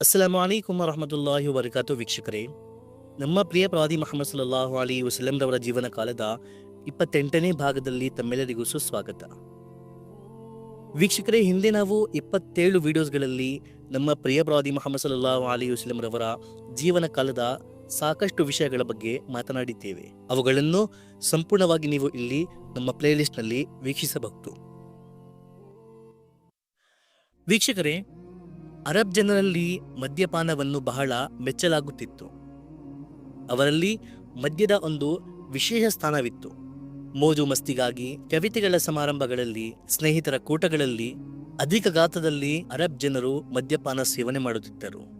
ಅಸ್ಸಲಾಮು ಅಲೈಕುಮ್ ರಹಮತುಲ್ಲಾಹಿ ವಬರಕಾತು ವೀಕ್ಷಕರೇ. ನಮ್ಮ ಪ್ರಿಯ ಪ್ರವಾದಿ ಮೊಹಮ್ಮದ್ ಸಲ್ಲಾಹು ಅಲಿ ವಸಲಂರವರ ಜೀವನ ಕಾಲದ ಇಪ್ಪತ್ತೆಂಟನೇ ಭಾಗದಲ್ಲಿ ತಮ್ಮೆಲ್ಲರಿಗೂ ಸುಸ್ವಾಗತ. ವೀಕ್ಷಕರೇ, ಹಿಂದೆ ನಾವು ಇಪ್ಪತ್ತೇಳು ವಿಡಿಯೋಸ್ಗಳಲ್ಲಿ ನಮ್ಮ ಪ್ರಿಯ ಪ್ರವಾದಿ ಮೊಹಮ್ಮದ್ ಸಲ್ಲಾಹು ಅಲಿ ವಸಲಂರವರ ಜೀವನ ಕಾಲದ ಸಾಕಷ್ಟು ವಿಷಯಗಳ ಬಗ್ಗೆ ಮಾತನಾಡಿದ್ದೇವೆ. ಅವುಗಳನ್ನು ಸಂಪೂರ್ಣವಾಗಿ ನೀವು ಇಲ್ಲಿ ನಮ್ಮ ಪ್ಲೇಲಿಸ್ಟ್ನಲ್ಲಿ ವೀಕ್ಷಿಸಬಹುದು. ವೀಕ್ಷಕರೇ ಅರಬ್ ಜನರಲ್ಲಿ ಮದ್ಯಪಾನವನ್ನು ಬಹಳ ಮೆಚ್ಚಲಾಗುತ್ತಿತ್ತು. ಅವರಲ್ಲಿ ಮದ್ಯದ ಒಂದು ವಿಶೇಷ ಸ್ಥಾನವಿತ್ತು. ಮೋಜು ಮಸ್ತಿಗಾಗಿ ಕವಿತೆಗಳ ಸಮಾರಂಭಗಳಲ್ಲಿ, ಸ್ನೇಹಿತರ ಕೂಟಗಳಲ್ಲಿ, ಅಧಿಕ ಗಾತ್ರದಲ್ಲಿ ಅರಬ್ ಜನರು ಮದ್ಯಪಾನ ಸೇವನೆ ಮಾಡುತ್ತಿದ್ದರು.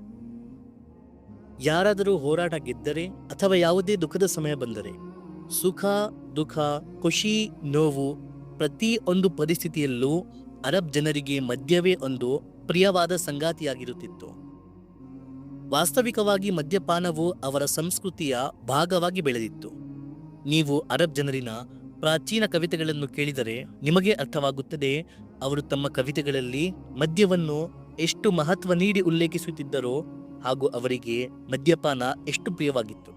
ಯಾರಾದರೂ ಹೋರಾಟ ಗೆದ್ದರೆ ಅಥವಾ ಯಾವುದೇ ದುಃಖದ ಸಮಯ ಬಂದರೆ, ಸುಖ, ದುಃಖ, ಖುಷಿ, ನೋವು ಪ್ರತಿ ಒಂದು ಪರಿಸ್ಥಿತಿಯಲ್ಲೂ ಅರಬ್ ಜನರಿಗೆ ಮದ್ಯವೇ ಒಂದು ಪ್ರಿಯವಾದ ಸಂಗಾತಿಯಾಗಿರುತ್ತಿತ್ತು. ವಾಸ್ತವಿಕವಾಗಿ ಮದ್ಯಪಾನವು ಅವರ ಸಂಸ್ಕೃತಿಯ ಭಾಗವಾಗಿ ಬೆಳೆದಿತ್ತು. ನೀವು ಅರಬ್ ಜನರಿನ ಪ್ರಾಚೀನ ಕವಿತೆಗಳನ್ನು ಕೇಳಿದರೆ ನಿಮಗೆ ಅರ್ಥವಾಗುತ್ತದೆ, ಅವರು ತಮ್ಮ ಕವಿತೆಗಳಲ್ಲಿ ಮದ್ಯವನ್ನು ಎಷ್ಟು ಮಹತ್ವ ನೀಡಿ ಉಲ್ಲೇಖಿಸುತ್ತಿದ್ದರೋ ಹಾಗೂ ಅವರಿಗೆ ಮದ್ಯಪಾನ ಎಷ್ಟು ಪ್ರಿಯವಾಗಿತ್ತು.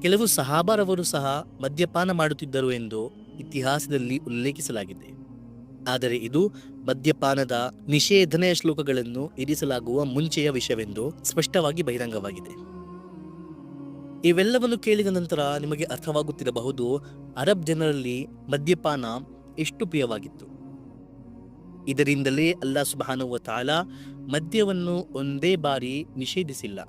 ಕೆಲವು ಸಹಾಬಾರವರು ಸಹ ಮದ್ಯಪಾನ ಮಾಡುತ್ತಿದ್ದರು ಎಂದು ಇತಿಹಾಸದಲ್ಲಿ ಉಲ್ಲೇಖಿಸಲಾಗಿದೆ. ಆದರೆ ಇದು ಮದ್ಯಪಾನದ ನಿಷೇಧನೆಯ ಶ್ಲೋಕಗಳನ್ನು ಇರಿಸಲಾಗುವ ಮುಂಚೆಯ ವಿಷಯವೆಂದು ಸ್ಪಷ್ಟವಾಗಿ ಬಹಿರಂಗವಾಗಿದೆ. ಇವೆಲ್ಲವನ್ನು ಕೇಳಿದ ನಂತರ ನಿಮಗೆ ಅರ್ಥವಾಗುತ್ತಿರಬಹುದು, ಅರಬ್ ಜನರಲ್ಲಿ ಮದ್ಯಪಾನ ಎಷ್ಟು ಪ್ರಿಯವಾಗಿತ್ತು. ಇದರಿಂದಲೇ ಅಲ್ಲಾ ಸುಬಾನುವ ತಾಲ ಮದ್ಯವನ್ನು ಒಂದೇ ಬಾರಿ ನಿಷೇಧಿಸಿಲ್ಲ.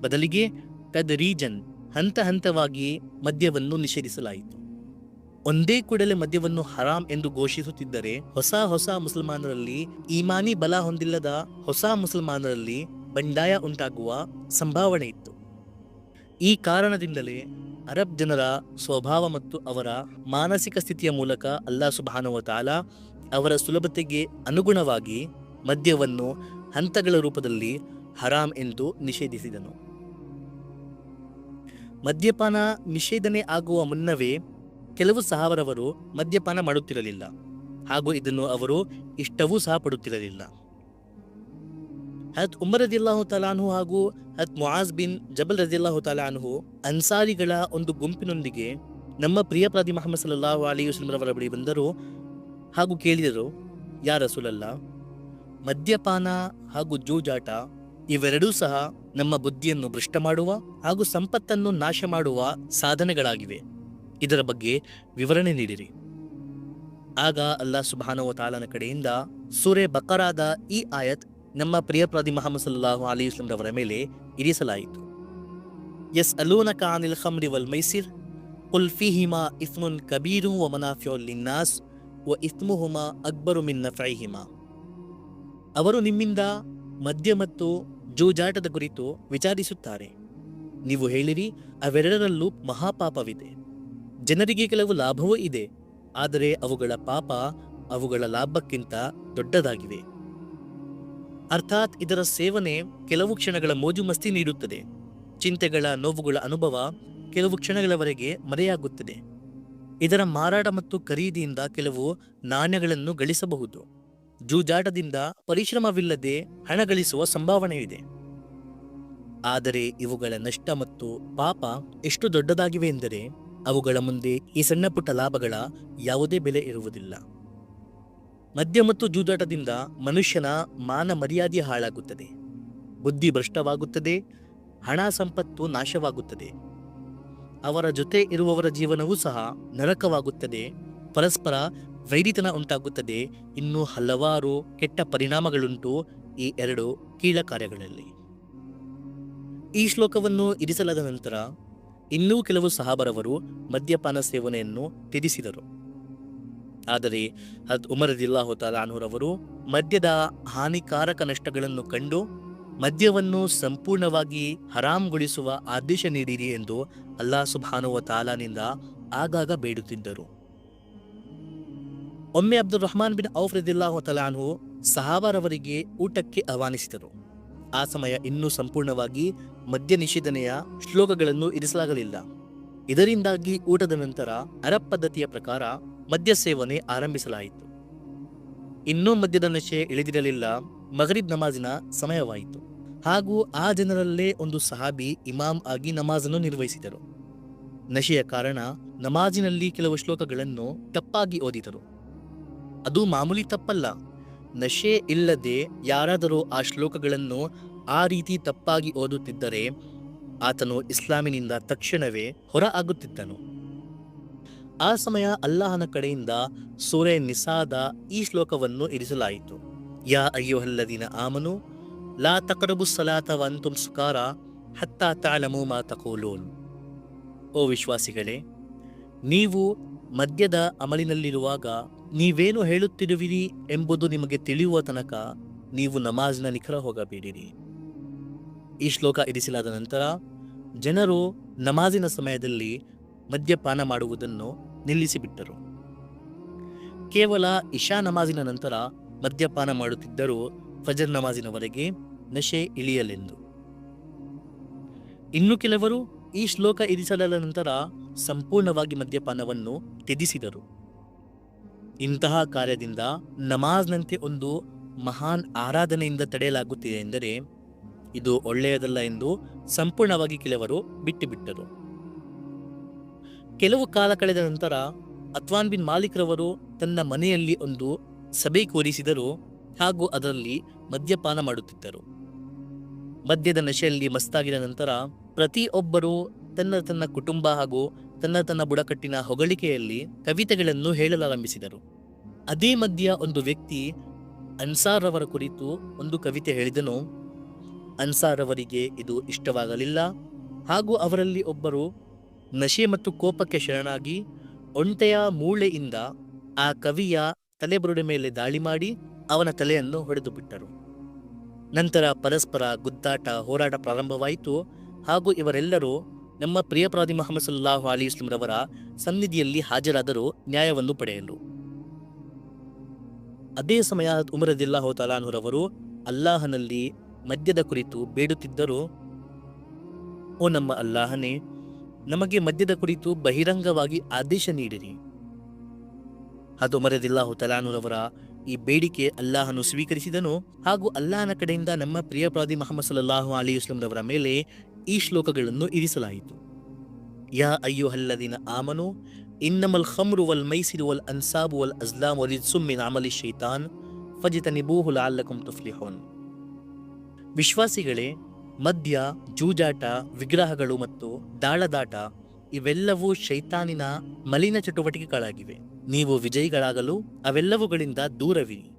ಬದಲಿಗೆ ತದ್ ರೀಜನ್, ಹಂತ ಹಂತವಾಗಿ ಮದ್ಯವನ್ನು ನಿಷೇಧಿಸಲಾಯಿತು. ಒಂದೇ ಕೂಡಲೇ ಮದ್ಯವನ್ನು ಹರಾಮ್ ಎಂದು ಘೋಷಿಸುತ್ತಿದ್ದರೆ ಹೊಸ ಹೊಸ ಮುಸಲ್ಮಾನರಲ್ಲಿ ಈಮಾನಿ ಬಲ ಹೊಂದಿಲ್ಲದ ಹೊಸ ಮುಸಲ್ಮಾನರಲ್ಲಿ ಬಂಡಾಯ ಉಂಟಾಗುವ ಸಂಭಾವನೆ ಇತ್ತು. ಈ ಕಾರಣದಿಂದಲೇ ಅರಬ್ ಜನರ ಸ್ವಭಾವ ಮತ್ತು ಅವರ ಮಾನಸಿಕ ಸ್ಥಿತಿಯ ಮೂಲಕ ಅಲ್ಲಾ ಸುಬಾನುವ ತಾಲ ಅವರ ಸುಲಭತೆಗೆ ಅನುಗುಣವಾಗಿ ಮದ್ಯವನ್ನು ಹಂತಗಳ ರೂಪದಲ್ಲಿ ಹರಾಮ್ ಎಂದು ನಿಷೇಧಿಸಿದನು. ಮದ್ಯಪಾನ ನಿಷೇಧನೆ ಆಗುವ ಮುನ್ನವೇ ಕೆಲವು ಸಹವರವರು ಮದ್ಯಪಾನ ಮಾಡುತ್ತಿರಲಿಲ್ಲ, ಹಾಗೂ ಇದನ್ನು ಅವರು ಇಷ್ಟವೂ ಸಹ ಪಡುತ್ತಿರಲಿಲ್ಲ. ಹತ್ ಉಮರ್ ರದಿಲ್ಲಾಹು ತಲಾನ್ಹು ಹಾಗೂ ಹತ್ ಮುಆಜ್ ಬಿನ್ ಜಬಲ್ ರದಿಲ್ಲಾಹು ತಲಾನ್ಹು ಅನ್ಸಾರಿಗಳ ಒಂದು ಗುಂಪಿನೊಂದಿಗೆ ನಮ್ಮ ಪ್ರಿಯ ಪ್ರದಿ ಮೊಹಮ್ಮದ್ ಸಲ್ಲಾಹು ಅಲಿ ಅವರ ಬಳಿ ಬಂದರು ಹಾಗೂ ಕೇಳಿದರು, ಯಾ ರಸೂಲಲ್ಲ, ಮದ್ಯಪಾನ ಹಾಗೂ ಜೂಜಾಟ ಇವೆರಡೂ ಸಹ ನಮ್ಮ ಬುದ್ಧಿಯನ್ನು ಭ್ರಷ್ಟ ಮಾಡುವ ಹಾಗೂ ಸಂಪತ್ತನ್ನು ನಾಶ ಮಾಡುವ ಸಾಧನೆಗಳಾಗಿವೆ. ಇದರ ಬಗ್ಗೆ ವಿವರಣೆ ನೀಡಿರಿ. ಆಗ ಅಲ್ಲಾ ಸುಬಾನವ ತಾಲನ ಕಡೆಯಿಂದ ಸೂರೆ ಬಕರಾದ ಈ ಆಯತ್ ನಮ್ಮ ಪ್ರಿಯ ಮಹಮ್ಮದ್ ಮೊಹಮ್ಮದ್ ಸಲ್ಲಾಹು ಅಲಿ ರವರ ಮೇಲೆ ಇರಿಸಲಾಯಿತು. ಎಸ್ ಅಲೂನ ಕಾನಿಲ್ ಖಮ್ರಿ ವಲ್ ಮೈಸಿರ್, ಕುಲ್ ಫಿಹಿಮಾ ಇಸ್ಮುನ್ ಕಬೀರು ವ ಮನಾಫಿಯುಲ್ ಲಿನ್ನಾಸ್ ವ ಇಸ್ಮುಹುಮಾ ಅಕ್ಬರು ಮಿನ್ ನಫೈಹಿಮಾ ಅವರು ನಿಮ್ಮಿಂದ ಮದ್ಯ ಮತ್ತು ಜೂಜಾಟದ ಕುರಿತು ವಿಚಾರಿಸುತ್ತಾರೆ. ನೀವು ಹೇಳಿರಿ, ಅವೆರಡರಲ್ಲೂ ಮಹಾಪಾಪವಿದೆ. ಜನರಿಗೆ ಕೆಲವು ಲಾಭವೂ ಇದೆ, ಆದರೆ ಅವುಗಳ ಪಾಪ ಅವುಗಳ ಲಾಭಕ್ಕಿಂತ ದೊಡ್ಡದಾಗಿವೆ. ಅರ್ಥಾತ್ ಇದರ ಸೇವನೆ ಕೆಲವು ಕ್ಷಣಗಳ ಮೋಜು ಮಸ್ತಿ ನೀಡುತ್ತದೆ. ಚಿಂತೆಗಳ ನೋವುಗಳ ಅನುಭವ ಕೆಲವು ಕ್ಷಣಗಳವರೆಗೆ ಮರೆಯಾಗುತ್ತದೆ. ಇದರ ಮಾರಾಟ ಮತ್ತು ಖರೀದಿಯಿಂದ ಕೆಲವು ನಾಣ್ಯಗಳನ್ನು ಗಳಿಸಬಹುದು. ಜೂಜಾಟದಿಂದ ಪರಿಶ್ರಮವಿಲ್ಲದೆ ಹಣ ಗಳಿಸುವ ಸಂಭಾವನೆ ಇದೆ ಆದರೆ ಇವುಗಳ ನಷ್ಟ ಮತ್ತು ಪಾಪ ಎಷ್ಟು ದೊಡ್ಡದಾಗಿವೆ ಎಂದರೆ ಅವುಗಳ ಮುಂದೆ ಈ ಸಣ್ಣ ಪುಟ್ಟ ಲಾಭಗಳ ಯಾವುದೇ ಬೆಲೆ ಇರುವುದಿಲ್ಲ. ಮದ್ಯ ಮತ್ತು ಜೂದಾಟದಿಂದ ಮನುಷ್ಯನ ಮಾನ ಮರ್ಯಾದೆ ಹಾಳಾಗುತ್ತದೆ. ಬುದ್ಧಿ ಭ್ರಷ್ಟವಾಗುತ್ತದೆ, ಹಣ ಸಂಪತ್ತು ನಾಶವಾಗುತ್ತದೆ. ಅವರ ಜೊತೆ ಇರುವವರ ಜೀವನವೂ ಸಹ ನರಕವಾಗುತ್ತದೆ, ಪರಸ್ಪರ ವೈರಿತನ ಉಂಟಾಗುತ್ತದೆ. ಇನ್ನೂ ಹಲವಾರು ಕೆಟ್ಟ ಪರಿಣಾಮಗಳುಂಟು ಈ ಎರಡು ಕೀಳ ಕಾರ್ಯಗಳಲ್ಲಿ ಈ ಶ್ಲೋಕವನ್ನು ಇರಿಸಲಾದ ನಂತರ ಇನ್ನೂ ಕೆಲವು ಸಹಾಬರವರು ಮದ್ಯಪಾನ ಸೇವನೆಯನ್ನು ತ್ಯಜಿಸಿದರು. ಆದರೆ ಹದ್ ಉಮರದಿಲ್ಲಾಹು ತಾಲಾನೂರವರು ಮದ್ಯದ ಹಾನಿಕಾರಕ ನಷ್ಟಗಳನ್ನು ಕಂಡು ಮದ್ಯವನ್ನು ಸಂಪೂರ್ಣವಾಗಿ ಹರಾಮ್ಗೊಳಿಸುವ ಆದೇಶ ನೀಡಿರಿ ಎಂದು ಅಲ್ಲಾ ಸುಬಾನುವ ತಾಲಾನಿಂದ ಆಗಾಗ ಬೇಡುತ್ತಿದ್ದರು. ಒಮ್ಮೆ ಅಬ್ದುಲ್ ರಹಮಾನ್ ಬಿನ್ ಔಫ್ರದಿಲ್ಲಾ ಹೊತಲಾನು ಸಹಾಬರವರಿಗೆ ಊಟಕ್ಕೆ ಆಹ್ವಾನಿಸಿದರು. ಆ ಸಮಯ ಇನ್ನೂ ಸಂಪೂರ್ಣವಾಗಿ ಮದ್ಯ ನಿಷೇಧನೆಯ ಶ್ಲೋಕಗಳನ್ನು ಇರಿಸಲಾಗಲಿಲ್ಲ. ಇದರಿಂದಾಗಿ ಊಟದ ನಂತರ ಅರಬ್ ಪದ್ಧತಿಯ ಪ್ರಕಾರ ಮದ್ಯ ಸೇವನೆ ಆರಂಭಿಸಲಾಯಿತು. ಇನ್ನೂ ಮದ್ಯದ ನಶೆ ಇಳಿದಿರಲಿಲ್ಲ. ಮಗರಿಬ್ ನಮಾಜಿನ ಸಮಯವಾಯಿತು. ಹಾಗೂ ಆ ಜನರಲ್ಲೇ ಒಂದು ಸಹಾಬಿ ಇಮಾಮ್ ಆಗಿ ನಮಾಜನ್ನು ನಿರ್ವಹಿಸಿದರು. ನಶೆಯ ಕಾರಣ ನಮಾಜಿನಲ್ಲಿ ಕೆಲವು ಶ್ಲೋಕಗಳನ್ನು ತಪ್ಪಾಗಿ ಓದಿದರು. ಅದು ಮಾಮೂಲಿ ತಪ್ಪಲ್ಲ. ನಶೆ ಇಲ್ಲದೆ ಯಾರಾದರೂ ಆ ಶ್ಲೋಕಗಳನ್ನು ಆ ರೀತಿ ತಪ್ಪಾಗಿ ಓದುತ್ತಿದ್ದರೆ ಆತನು ಇಸ್ಲಾಮಿನಿಂದ ತಕ್ಷಣವೇ ಹೊರ ಆಗುತ್ತಿದ್ದನು ಆ ಸಮಯ ಅಲ್ಲಾಹನ ಕಡೆಯಿಂದ ಸೂರೆ ನಿಸಾದ ಈ ಶ್ಲೋಕವನ್ನು ಇರಿಸಲಾಯಿತು. ಯಾ ಅಯ್ಯೋಹಲ್ಲದಿನ ಆಮನು, ಲಾ ತಕರಬು ಸಲಾತ ವಂತುಂ ಸುಕಾರ ಹತ್ತಾ ತಾಳಮು ಮಾ ತಕೋಲೋನ್. ಓ ವಿಶ್ವಾಸಿಗಳೇ, ನೀವು ಮದ್ಯದ ಅಮಲಿನಲ್ಲಿರುವಾಗ ನೀವೇನು ಹೇಳುತ್ತಿರುವಿರಿ ಎಂಬುದು ನಿಮಗೆ ತಿಳಿಯುವ ತನಕ ನೀವು ನಮಾಜ್ನ ನಿಖರ ಹೋಗಬೇಡಿರಿ. ಈ ಶ್ಲೋಕ ಇರಿಸಲಾದ ನಂತರ ಜನರು ನಮಾಜಿನ ಸಮಯದಲ್ಲಿ ಮದ್ಯಪಾನ ಮಾಡುವುದನ್ನು ನಿಲ್ಲಿಸಿಬಿಟ್ಟರು. ಕೇವಲ ಇಶಾ ನಮಾಜಿನ ನಂತರ ಮದ್ಯಪಾನ ಮಾಡುತ್ತಿದ್ದರೂ ಫಜರ್ ನಮಾಜಿನವರೆಗೆ ನಶೆ ಇಳಿಯಲೆಂದು. ಇನ್ನು ಕೆಲವರು ಈ ಶ್ಲೋಕ ಇರಿಸಲಾದ ನಂತರ ಸಂಪೂರ್ಣವಾಗಿ ಮದ್ಯಪಾನವನ್ನು ತ್ಯಜಿಸಿದರು. ಇಂತಹ ಕಾರ್ಯದಿಂದ ನಮಾಜ್ನಂತೆ ಒಂದು ಮಹಾನ್ ಆರಾಧನೆಯಿಂದ ತಡೆಯಲಾಗುತ್ತಿದೆ ಎಂದರೆ ಇದು ಒಳ್ಳೆಯದಲ್ಲ ಎಂದು ಸಂಪೂರ್ಣವಾಗಿ ಕೆಲವರು ಬಿಟ್ಟುಬಿಟ್ಟರು. ಕೆಲವು ಕಾಲ ಕಳೆದ ನಂತರ ಅತ್ವಾನ್ ಬಿನ್ ಮಾಲೀಕ್ರವರು ತನ್ನ ಮನೆಯಲ್ಲಿ ಒಂದು ಸಭೆ ಕೂರಿಸಿದರು ಹಾಗೂ ಅದರಲ್ಲಿ ಮದ್ಯಪಾನ ಮಾಡುತ್ತಿದ್ದರು. ಮದ್ಯದ ನಶೆಯಲ್ಲಿ ಮಸ್ತಾಗಿದ ನಂತರ ಪ್ರತಿಯೊಬ್ಬರೂ ತನ್ನ ತನ್ನ ಕುಟುಂಬ ಹಾಗೂ ತನ್ನ ತನ್ನ ಬುಡಕಟ್ಟಿನ ಹೊಗಳಿಕೆಯಲ್ಲಿ ಕವಿತೆಗಳನ್ನು ಹೇಳಲಾರಂಭಿಸಿದರು. ಅದೇ ಮಧ್ಯ ಒಂದು ವ್ಯಕ್ತಿ ಅನ್ಸಾರ್ ಅವರ ಕುರಿತು ಒಂದು ಕವಿತೆ ಹೇಳಿದನು. ಅನ್ಸಾರ್ ಅವರಿಗೆ ಇದು ಇಷ್ಟವಾಗಲಿಲ್ಲ. ಹಾಗೂ ಅವರಲ್ಲಿ ಒಬ್ಬರು ನಶೆ ಮತ್ತು ಕೋಪಕ್ಕೆ ಶರಣಾಗಿ ಒಂಟೆಯ ಮೂಳೆಯಿಂದ ಆ ಕವಿಯ ತಲೆಬುರುಡೆ ಮೇಲೆ ದಾಳಿ ಮಾಡಿ ಅವನ ತಲೆಯನ್ನು ಹೊಡೆದು ಬಿಟ್ಟರು ನಂತರ ಪರಸ್ಪರ ಗುದ್ದಾಟ ಹೋರಾಟ ಪ್ರಾರಂಭವಾಯಿತು. ಹಾಗೂ ಇವರೆಲ್ಲರೂ ನಮ್ಮ ಪ್ರಿಯಪ್ರಾದಿ ಮೊಹಮ್ಮದ್ ಸಲ್ಲಾಹು ಅಲಿ ರವರ ಸನ್ನಿಧಿಯಲ್ಲಿ ಹಾಜರಾದರು ನ್ಯಾಯವನ್ನು ಪಡೆಯಲು. ಅದೇ ಸಮಯ ಉಮರದಿಲ್ಲಾಹು ತಲಾನ್ಹುರವರು ಅಲ್ಲಾಹನಲ್ಲಿ ಮದ್ಯದ ಕುರಿತು ಬೇಡುತ್ತಿದ್ದರು. ಓ ನಮ್ಮ ಅಲ್ಲಾಹನೇ, ನಮಗೆ ಮದ್ಯದ ಕುರಿತು ಬಹಿರಂಗವಾಗಿ ಆದೇಶ ನೀಡಿರಿ. ಅದು ಮರೆದಿಲ್ಲಾಹು ತಲಾನುರವರ ಈ ಬೇಡಿಕೆ ಅಲ್ಲಾಹನು ಸ್ವೀಕರಿಸಿದನು ಹಾಗೂ ಅಲ್ಲಾಹನ ಕಡೆಯಿಂದ ನಮ್ಮ ಪ್ರಿಯಪ್ರಾದಿ ಮೊಹಮ್ಮದ್ ಸಲ್ಲಾಹು ಅಲಿ ರವರ ಮೇಲೆ ಈ ಶ್ಲೋಕಗಳನ್ನು ಇರಿಸಲಾಯಿತು. ಯಾ ಅಯ್ಯೋ ಹಲ್ಲದಿನ ಆಮನು, ಇನ್ನಮಲ್ ಖಮ್ರು ವಲ್ ಮೈಸಿರು ವಲ್ ಅನ್ಸಾಬು ವಲ್ ಅಜ್ಲಾಮ್ ವಲಿದ್ ಅಮಲಿ ಶೈತಾನ್ ಫಜಿತನಿಬೂಹು ಲಾಲ್ಲಕುಂ ತುಫ್ಲಿಹೋನ್. ವಿಶ್ವಾಸಿಗಳೇ, ಮದ್ಯ, ಜೂಜಾಟ, ವಿಗ್ರಹಗಳು ಮತ್ತು ದಾಳದಾಟ ಇವೆಲ್ಲವೂ ಶೈತಾನಿನ ಮಲಿನ ಚಟುವಟಿಕೆಗಳಾಗಿವೆ. ನೀವು ವಿಜಯಿಗಳಾಗಲು ಅವೆಲ್ಲವುಗಳಿಂದ ದೂರವಿರಿ.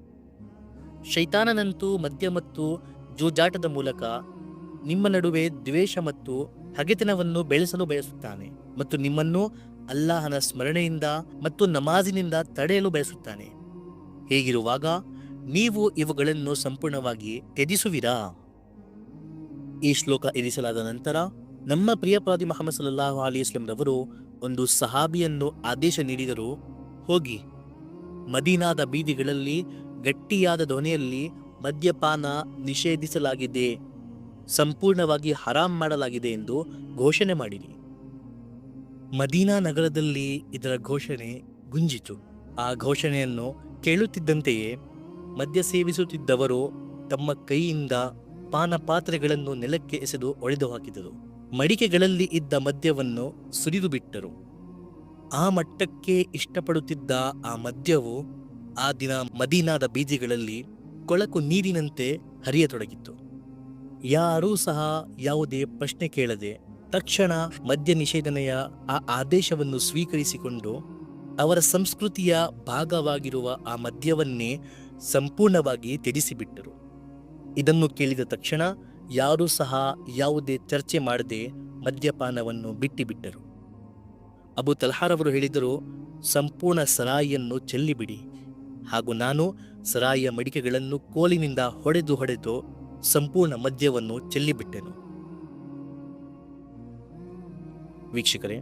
ಶೈತಾನನಂತೂ ಮದ್ಯ ಮತ್ತು ಜೂಜಾಟದ ಮೂಲಕ ನಿಮ್ಮ ನಡುವೆ ದ್ವೇಷ ಮತ್ತು ಹಗೆತನವನ್ನು ಬೆಳೆಸಲು ಬಯಸುತ್ತಾನೆ ಮತ್ತು ನಿಮ್ಮನ್ನು ಅಲ್ಲಾಹನ ಸ್ಮರಣೆಯಿಂದ ಮತ್ತು ನಮಾಜಿನಿಂದ ತಡೆಯಲು ಬಯಸುತ್ತಾನೆ. ಹೀಗಿರುವಾಗ ನೀವು ಇವುಗಳನ್ನು ಸಂಪೂರ್ಣವಾಗಿ ತ್ಯಜಿಸುವಿರಾ? ಈ ಶ್ಲೋಕ ಇರಿಸಲಾದ ನಂತರ ನಮ್ಮ ಪ್ರಿಯಪಾದಿ ಮೊಹಮ್ಮದ್ ಸಲ್ಲಾಹು ಅಲಿ ರವರು ಒಂದು ಸಹಾಬಿಯನ್ನು ಆದೇಶ ನೀಡಿದರು, ಹೋಗಿ. ಮದೀನಾದ ಬೀದಿಗಳಲ್ಲಿ ಗಟ್ಟಿಯಾದ ಧ್ವನಿಯಲ್ಲಿ ಮದ್ಯಪಾನ ನಿಷೇಧಿಸಲಾಗಿದೆ. ಸಂಪೂರ್ಣವಾಗಿ ಹರಾಮ್ ಮಾಡಲಾಗಿದೆ ಎಂದು ಘೋಷಣೆ ಮಾಡಿರಿ. ಮದೀನಾ ನಗರದಲ್ಲಿ ಇದರ ಘೋಷಣೆ ಗುಂಜಿತು. ಆ ಘೋಷಣೆಯನ್ನು ಕೇಳುತ್ತಿದ್ದಂತೆಯೇ ಮದ್ಯ ಸೇವಿಸುತ್ತಿದ್ದವರು ತಮ್ಮ ಕೈಯಿಂದ ಪಾನ ಪಾತ್ರೆಗಳನ್ನು ನೆಲಕ್ಕೆ ಎಸೆದು ಒಡೆದು ಹಾಕಿದರು ಮಡಿಕೆಗಳಲ್ಲಿ ಇದ್ದ ಮದ್ಯವನ್ನು ಸುರಿದು ಬಿಟ್ಟರು. ಆ ಮಟ್ಟಕ್ಕೆ ಇಷ್ಟಪಡುತ್ತಿದ್ದ ಆ ಮದ್ಯವು ಆ ದಿನ ಮದೀನಾದ ಬೀದಿಗಳಲ್ಲಿ ಕೊಳಕು ನೀರಿನಂತೆ ಹರಿಯತೊಡಗಿತ್ತು. ಯಾರೂ ಸಹ ಯಾವುದೇ ಪ್ರಶ್ನೆ ಕೇಳದೆ ತಕ್ಷಣ ಮದ್ಯ ನಿಷೇಧನೆಯ ಆ ಆದೇಶವನ್ನು ಸ್ವೀಕರಿಸಿಕೊಂಡು ಅವರ ಸಂಸ್ಕೃತಿಯ ಭಾಗವಾಗಿರುವ ಆ ಮದ್ಯವನ್ನೇ ಸಂಪೂರ್ಣವಾಗಿ ತ್ಯಜಿಸಿಬಿಟ್ಟರು. ಇದನ್ನು ಕೇಳಿದ ತಕ್ಷಣ ಯಾರೂ ಸಹ ಯಾವುದೇ ಚರ್ಚೆ ಮಾಡದೆ ಮದ್ಯಪಾನವನ್ನು ಬಿಟ್ಟಿಬಿಟ್ಟರು. ಅಬು ತಲ್ಹಾರವರು ಹೇಳಿದರು, ಸಂಪೂರ್ಣ ಸರಾಯಿಯನ್ನು ಚೆಲ್ಲಿಬಿಡಿ. ಹಾಗೂ ನಾನು ಸರಾಯಿಯ ಮಡಿಕೆಗಳನ್ನು ಕೋಲಿನಿಂದ ಹೊಡೆದು ಹೊಡೆದು ಸಂಪೂರ್ಣ ಮದ್ಯವನ್ನು ಚೆಲ್ಲಿಬಿಟ್ಟೆನು. ವೀಕ್ಷಕರೇ,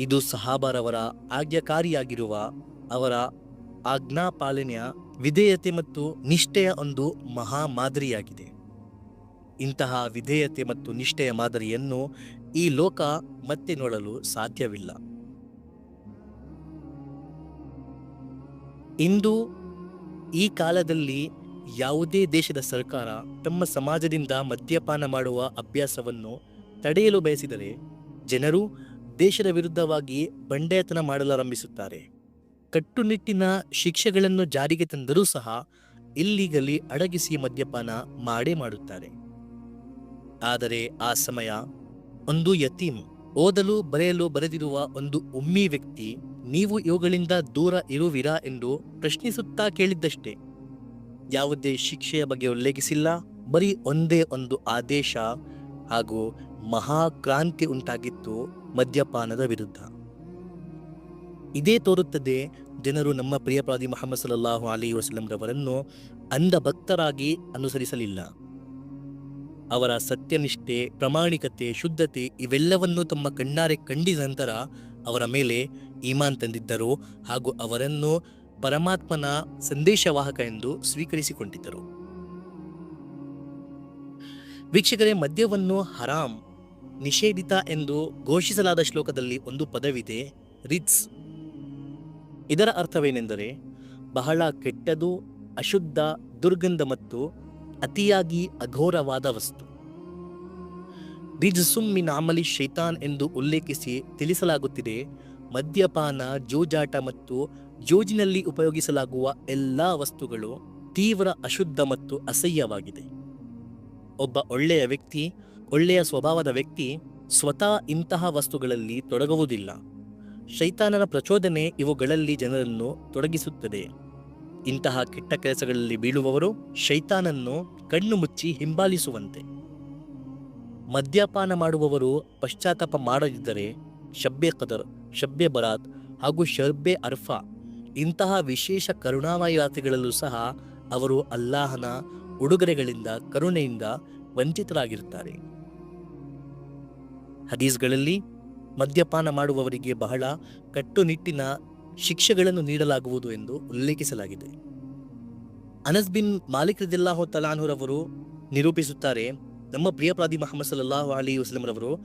ಇದು ಸಹಾಬಾರವರ ಆಜ್ಞಾಕಾರಿಯಾಗಿರುವ ಅವರ ಆಜ್ಞಾಪಾಲನೆಯ ವಿಧೇಯತೆ ಮತ್ತು ನಿಷ್ಠೆಯ ಒಂದು ಮಹಾ ಮಾದರಿಯಾಗಿದೆ ಇಂತಹ ವಿಧೇಯತೆ ಮತ್ತು ನಿಷ್ಠೆಯ ಮಾದರಿಯನ್ನು ಈ ಲೋಕ ಮತ್ತೆ ನೋಡಲು ಸಾಧ್ಯವಿಲ್ಲ. ಇಂದು ಈ ಕಾಲದಲ್ಲಿ ಯಾವುದೇ ದೇಶದ ಸರ್ಕಾರ ತಮ್ಮ ಸಮಾಜದಿಂದ ಮದ್ಯಪಾನ ಮಾಡುವ ಅಭ್ಯಾಸವನ್ನು ತಡೆಯಲು ಬಯಸಿದರೆ ಜನರು ದೇಶದ ವಿರುದ್ಧವಾಗಿ ಬಂಡಾಯತನ ಮಾಡಲಾರಂಭಿಸುತ್ತಾರೆ. ಕಟ್ಟುನಿಟ್ಟಿನ ಶಿಕ್ಷೆಗಳನ್ನು ಜಾರಿಗೆ ತಂದರೂ ಸಹ ಇಲ್ಲಿಗಲಿ ಅಡಗಿಸಿ ಮದ್ಯಪಾನ ಮಾಡೇ ಮಾಡುತ್ತಾರೆ. ಆದರೆ ಆ ಸಮಯ ಒಂದು ಯತೀಮ್ ಓದಲು ಬರೆಯಲು ಬರೆದಿರುವ ಒಂದು ಉಮ್ಮಿ ವ್ಯಕ್ತಿ, ನೀವು ಇವುಗಳಿಂದ ದೂರ ಇರುವಿರಾ? ಎಂದು ಪ್ರಶ್ನಿಸುತ್ತಾ ಕೇಳಿದ್ದಷ್ಟೇ. ಯಾವುದೇ ಶಿಕ್ಷೆಯ ಬಗ್ಗೆ ಉಲ್ಲೇಖಿಸಿಲ್ಲ, ಬರೀ ಒಂದೇ ಒಂದು ಆದೇಶ ಹಾಗೂ ಮಹಾಕ್ರಾಂತಿ ಉಂಟಾಗಿತ್ತು ಮದ್ಯಪಾನದ ವಿರುದ್ಧ. ಇದೇ ತೋರುತ್ತದೆ ಜನರು ನಮ್ಮ ಪ್ರಿಯಪ್ರಾದಿ ಮೊಹಮ್ಮದ್ ಸಲಹು ಅಲಿ ವಸಲಂರವರನ್ನು ಅಂಧ ಭಕ್ತರಾಗಿ ಅನುಸರಿಸಲಿಲ್ಲ. ಅವರ ಸತ್ಯನಿಷ್ಠೆ, ಪ್ರಾಮಾಣಿಕತೆ, ಶುದ್ಧತೆ ಇವೆಲ್ಲವನ್ನು ತಮ್ಮ ಕಣ್ಣಾರೆ ಕಂಡಿದ ನಂತರ ಅವರ ಮೇಲೆ ಈಮಾನ್ ತಂದಿದ್ದರು ಹಾಗೂ ಅವರನ್ನು ಪರಮಾತ್ಮನ ಸಂದೇಶವಾಹಕ ಎಂದು ಸ್ವೀಕರಿಸಿಕೊಂಡಿದ್ದರು. ವೀಕ್ಷಕರೇ, ಮದ್ಯವನ್ನು ಹರಾಮ್ ನಿಷೇಧಿತ ಎಂದು ಘೋಷಿಸಲಾದ ಶ್ಲೋಕದಲ್ಲಿ ಒಂದು ಪದವಿದೆ ರಿತ್ಸ್ ಇದರ ಅರ್ಥವೇನೆಂದರೆ, ಬಹಳ ಕೆಟ್ಟದು, ಅಶುದ್ಧ, ದುರ್ಗಂಧ ಮತ್ತು ಅತಿಯಾಗಿ ಅಘೋರವಾದ ವಸ್ತು. ರಿಜ್ಸುಮ್ಮಿ ನಾಮಲಿ ಶೈತಾನ್ ಎಂದು ಉಲ್ಲೇಖಿಸಿ ತಿಳಿಸಲಾಗುತ್ತಿದೆ, ಮದ್ಯಪಾನ, ಜೂಜಾಟ ಮತ್ತು ಜೋಜಿನಲ್ಲಿ ಉಪಯೋಗಿಸಲಾಗುವ ಎಲ್ಲ ವಸ್ತುಗಳು ತೀವ್ರ ಅಶುದ್ಧ ಮತ್ತು ಅಸಹ್ಯವಾಗಿದೆ. ಒಬ್ಬ ಒಳ್ಳೆಯ ವ್ಯಕ್ತಿ, ಒಳ್ಳೆಯ ಸ್ವಭಾವದ ವ್ಯಕ್ತಿ ಸ್ವತಃ ಇಂತಹ ವಸ್ತುಗಳಲ್ಲಿ ತೊಡಗುವುದಿಲ್ಲ. ಶೈತಾನನ ಪ್ರಚೋದನೆ ಇವುಗಳಲ್ಲಿ ಜನರನ್ನು ತೊಡಗಿಸುತ್ತದೆ. ಇಂತಹ ಕೆಟ್ಟ ಕೆಲಸಗಳಲ್ಲಿ ಬೀಳುವವರು ಶೈತಾನನ್ನು ಕಣ್ಣು ಮುಚ್ಚಿ ಹಿಂಬಾಲಿಸುವಂತೆ. ಮದ್ಯಪಾನ ಮಾಡುವವರು ಪಶ್ಚಾತ್ತಾಪ ಮಾಡದಿದ್ದರೆ ಶಬ್ಬೆ ಕದರ್, ಶಬ್ಬೆ ಬರಾತ್ ಹಾಗೂ ಶರ್ಬೆ ಅರ್ಫಾ ಇಂತಹ ವಿಶೇಷ ಕರುಣಾಮಯ ರಾತ್ರಿಗಳಲ್ಲೂ ಸಹ ಅವರು ಅಲ್ಲಾಹನ ಉಡುಗೊರೆಗಳಿಂದ, ಕರುಣೆಯಿಂದ ವಂಚಿತರಾಗಿರುತ್ತಾರೆ. ಹದೀಸ್ಗಳಲ್ಲಿ ಮದ್ಯಪಾನ ಮಾಡುವವರಿಗೆ ಬಹಳ ಕಟ್ಟುನಿಟ್ಟಿನ ಶಿಕ್ಷೆಗಳನ್ನು ನೀಡಲಾಗುವುದು ಎಂದು ಉಲ್ಲೇಖಿಸಲಾಗಿದೆ. ಅನಸ್ ಬಿನ್ ಮಾಲಿಕ್ ರದಿಲ್ಲಾಹು ತಲಾನ್ಹುರವರು ನಿರೂಪಿಸುತ್ತಾರೆ, ನಮ್ಮ ಪ್ರಿಯಪ್ರಾದಿ ಮೊಹಮ್ಮದ್ ಸಲ್ಲಾಹು ಅಲಿ ವಸಲಂರವರು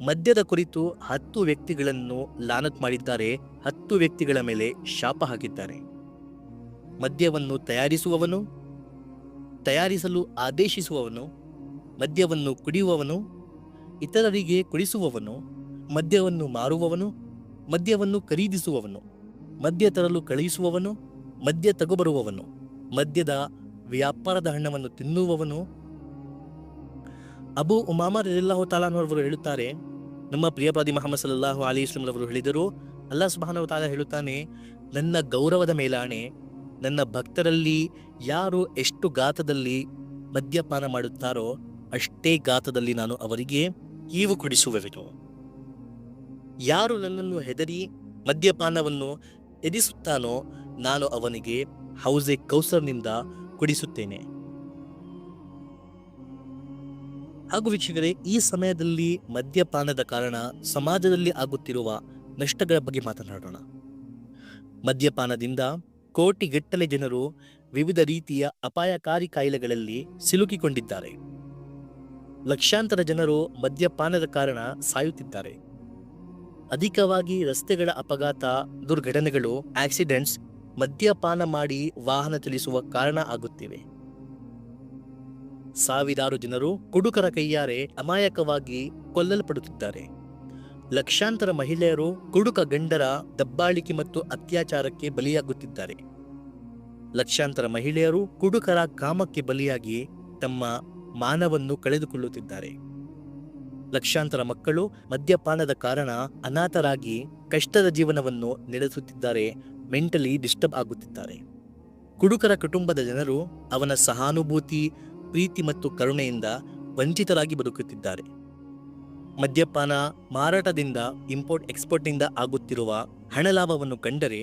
ಮದ್ಯದ ಕುರಿತು ಹತ್ತು ವ್ಯಕ್ತಿಗಳನ್ನು ಲಾನತ್ ಮಾಡಿದ್ದಾರೆ. ಹತ್ತು ವ್ಯಕ್ತಿಗಳ ಮೇಲೆ ಶಾಪ ಹಾಕಿದ್ದಾರೆ. ಮದ್ಯವನ್ನು ತಯಾರಿಸುವವನು, ತಯಾರಿಸಲು ಆದೇಶಿಸುವವನು, ಮದ್ಯವನ್ನು ಕುಡಿಯುವವನು, ಇತರರಿಗೆ ಕುಡಿಸುವವನು, ಮದ್ಯವನ್ನು ಮಾರುವವನು, ಮದ್ಯವನ್ನು ಖರೀದಿಸುವವನು, ಮದ್ಯ ತರಲು ಕಳುಹಿಸುವವನು, ಮದ್ಯ ತಗೊಬರುವವನು, ಮದ್ಯದ ವ್ಯಾಪಾರದ ಹಣವನ್ನು ತಿನ್ನುವವನು ಅಬು ಉಮಾಮ ರಲಿಲ್ಲಾಹು ತಾಲಾನವರು ಹೇಳುತ್ತಾರೆ, ನಮ್ಮ ಪ್ರಿಯಪಾದಿ ಮಹಮ್ಮದ್ ಸಲ್ಲಾಹು ಅಲಿ ಇಸ್ಲಾಂರವರು ಹೇಳಿದರು ಅಲ್ಲಾ ಸುಬಾನವ ತಾಲ ಹೇಳುತ್ತಾನೆ, ನನ್ನ ಗೌರವದ ಮೇಲಾಣೆ, ನನ್ನ ಭಕ್ತರಲ್ಲಿ ಯಾರು ಎಷ್ಟು ಗಾತದಲ್ಲಿ ಮದ್ಯಪಾನ ಮಾಡುತ್ತಾರೋ ಅಷ್ಟೇ ಗಾತದಲ್ಲಿ ನಾನು ಅವರಿಗೆ ಈವು ಕುಡಿಸುವೆನು ಯಾರು ನನ್ನನ್ನು ಹೆದರಿ ಮದ್ಯಪಾನವನ್ನು ಎದಿಸುತ್ತಾನೋ ನಾನು ಅವನಿಗೆ ಹೌಸೆ ಕೌಸರ್ನಿಂದ ಕುಡಿಸುತ್ತೇನೆ. ಹಾಗೂ ವೀಕ್ಷಕರೇ, ಈ ಸಮಯದಲ್ಲಿ ಮದ್ಯಪಾನದ ಕಾರಣ ಸಮಾಜದಲ್ಲಿ ಆಗುತ್ತಿರುವ ನಷ್ಟಗಳ ಬಗ್ಗೆ ಮಾತನಾಡೋಣ. ಮದ್ಯಪಾನದಿಂದ ಕೋಟಿಗಟ್ಟಲೆ ಜನರು ವಿವಿಧ ರೀತಿಯ ಅಪಾಯಕಾರಿ ಕಾಯಿಲೆಗಳಲ್ಲಿ ಸಿಲುಕಿಕೊಂಡಿದ್ದಾರೆ. ಲಕ್ಷಾಂತರ ಜನರು ಮದ್ಯಪಾನದ ಕಾರಣ ಸಾಯುತ್ತಿದ್ದಾರೆ. ಅಧಿಕವಾಗಿ ರಸ್ತೆಗಳ ಅಪಘಾತ, ದುರ್ಘಟನೆಗಳು, ಆಕ್ಸಿಡೆಂಟ್ಸ್, ಮದ್ಯಪಾನ ಮಾಡಿ ವಾಹನ ಚಲಿಸುವ ಕಾರಣ ಆಗುತ್ತಿವೆ. ಸಾವಿರಾರು ಜನರು ಕುಡುಕರ ಕೈಯಾರೆ ಅಮಾಯಕವಾಗಿ ಕೊಲ್ಲಲ್ಪಡುತ್ತಿದ್ದಾರೆ. ಲಕ್ಷಾಂತರ ಮಹಿಳೆಯರು ಕುಡುಕ ಗಂಡರ ದಬ್ಬಾಳಿಕೆ ಮತ್ತು ಅತ್ಯಾಚಾರಕ್ಕೆ ಬಲಿಯಾಗುತ್ತಿದ್ದಾರೆ. ಲಕ್ಷಾಂತರ ಮಹಿಳೆಯರು ಕುಡುಕರ ಕಾಮಕ್ಕೆ ಬಲಿಯಾಗಿ ತಮ್ಮ ಮಾನವನ್ನು ಕಳೆದುಕೊಳ್ಳುತ್ತಿದ್ದಾರೆ. ಲಕ್ಷಾಂತರ ಮಕ್ಕಳು ಮದ್ಯಪಾನದ ಕಾರಣ ಅನಾಥರಾಗಿ ಕಷ್ಟದ ಜೀವನವನ್ನು ನಡೆಸುತ್ತಿದ್ದಾರೆ, ಮೆಂಟಲಿ ಡಿಸ್ಟರ್ಬ್ ಆಗುತ್ತಿದ್ದಾರೆ. ಕುಡುಕರ ಕುಟುಂಬದ ಜನರು ಅವನ ಸಹಾನುಭೂತಿ ಪ್ರೀತಿ ಮತ್ತು ಕರುಣೆಯಿಂದ ವಂಚಿತರಾಗಿ ಬದುಕುತ್ತಿದ್ದಾರೆ. ಮದ್ಯಪಾನ, ಮಾರಾಟದಿಂದ ಇಂಪೋರ್ಟ್ ಎಕ್ಸ್ಪೋರ್ಟ್ನಿಂದ ಆಗುತ್ತಿರುವ ಹಣ ಲಾಭವನ್ನು ಕಂಡರೆ,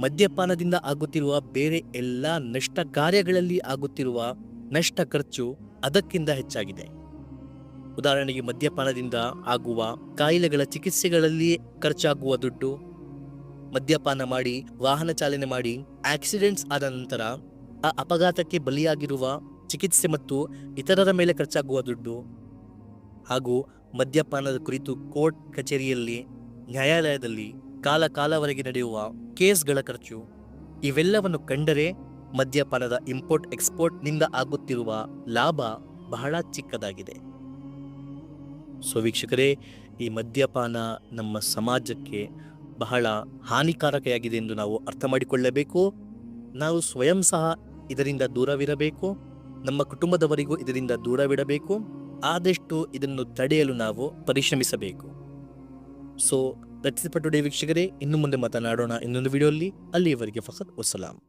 ಮದ್ಯಪಾನದಿಂದ ಆಗುತ್ತಿರುವ ಬೇರೆ ಎಲ್ಲ ನಷ್ಟ ಕಾರ್ಯಗಳಲ್ಲಿ ಆಗುತ್ತಿರುವ ನಷ್ಟ ಖರ್ಚು ಅದಕ್ಕಿಂತ ಹೆಚ್ಚಾಗಿದೆ. ಉದಾಹರಣೆಗೆ ಮದ್ಯಪಾನದಿಂದ ಆಗುವ ಕಾಯಿಲೆಗಳ ಚಿಕಿತ್ಸೆಗಳಲ್ಲಿ ಖರ್ಚಾಗುವ ದುಡ್ಡು, ಮದ್ಯಪಾನ ಮಾಡಿ, ವಾಹನ ಚಾಲನೆ ಮಾಡಿ ಆಕ್ಸಿಡೆಂಟ್ಸ್ ಆದ ನಂತರ ಆ ಅಪಘಾತಕ್ಕೆ ಬಲಿಯಾಗಿರುವ ಚಿಕಿತ್ಸೆ ಮತ್ತು ಇತರರ ಮೇಲೆ ಖರ್ಚಾಗುವ ದುಡ್ಡು ಹಾಗೂ ಮದ್ಯಪಾನದ ಕುರಿತು ಕೋರ್ಟ್ ಕಚೇರಿಯಲ್ಲಿ ನ್ಯಾಯಾಲಯದಲ್ಲಿ ಕಾಲ ಕಾಲವರೆಗೆ ನಡೆಯುವ ಕೇಸ್ಗಳ ಖರ್ಚು ಇವೆಲ್ಲವನ್ನು ಕಂಡರೆ ಮದ್ಯಪಾನದ ಇಂಪೋರ್ಟ್ ಎಕ್ಸ್ಪೋರ್ಟ್ನಿಂದ ಆಗುತ್ತಿರುವ ಲಾಭ ಬಹಳ ಚಿಕ್ಕದಾಗಿದೆ. ಸೊ ವೀಕ್ಷಕರೇ, ಈ ಮದ್ಯಪಾನ ನಮ್ಮ ಸಮಾಜಕ್ಕೆ ಬಹಳ ಹಾನಿಕಾರಕವಾಗಿದೆ ಎಂದು ನಾವು ಅರ್ಥ ಮಾಡಿಕೊಳ್ಳಬೇಕು ನಾವು ಸ್ವಯಂ ಸಹ ಇದರಿಂದ ದೂರವಿರಬೇಕು. ನಮ್ಮ ಕುಟುಂಬದವರಿಗೂ ಇದರಿಂದ ದೂರವಿಡಬೇಕು. ಆದಷ್ಟು ಇದನ್ನು ತಡೆಯಲು ನಾವು ಪರಿಶ್ರಮಿಸಬೇಕು. ಸೊ ದಟ್ಸ್ ಫಾರ್ ಟುಡೇ ವೀಕ್ಷಕರೇ. ಇನ್ನು ಮುಂದೆ ಮಾತನಾಡೋಣ ಇನ್ನೊಂದು ವಿಡಿಯೋಲ್ಲಿ ಅಲ್ಲಿಯವರೆಗೆ ಫಕತ್ ವಸಲಾಂ